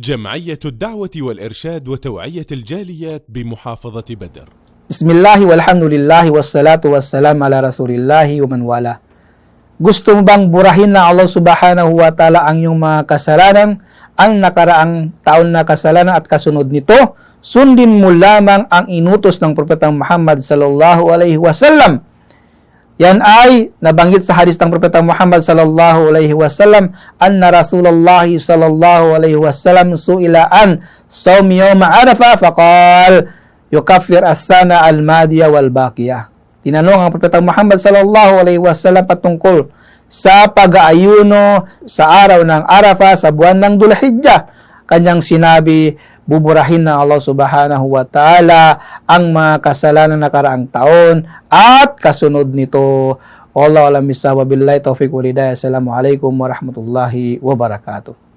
جمعية الدعوة والإرشاد وتوعية الجاليات بمحافظة بدر Bismillah, walhamdulillah, wassalatu wassalam ala rasulillahi wa man wala. Gusto mo bang burahin na Allah subhanahu wa ta'ala ang iyong mga kasalanan, ang nakaraang taon na kasalanan at kasunod nito? Sundin mo lamang ang inutos ng Propetang Muhammad sallallahu alaihi wasallam. Yan ay nabanggit sa hadis ng Propeta Muhammad sallallahu alaihi wasallam anna Rasulullah sallallahu alaihi wasallam suila an sawm yawm Arafah faqal yukaffir as-sana al-madiya wal baqiya. Tinanong ang Propeta Muhammad sallallahu alaihi wasallam patungkol sa pag-aayuno sa araw ng Arafah sa buwan ng Dulhijjah. Kanyang sinabi, buburahin ng Allah subhanahu wa ta'ala ang mga kasalanan na karaang taon at kasunod nito. Allah alam bisa wa billahi taufiq wa hidayah. Assalamualaikum warahmatullahi wabarakatuh.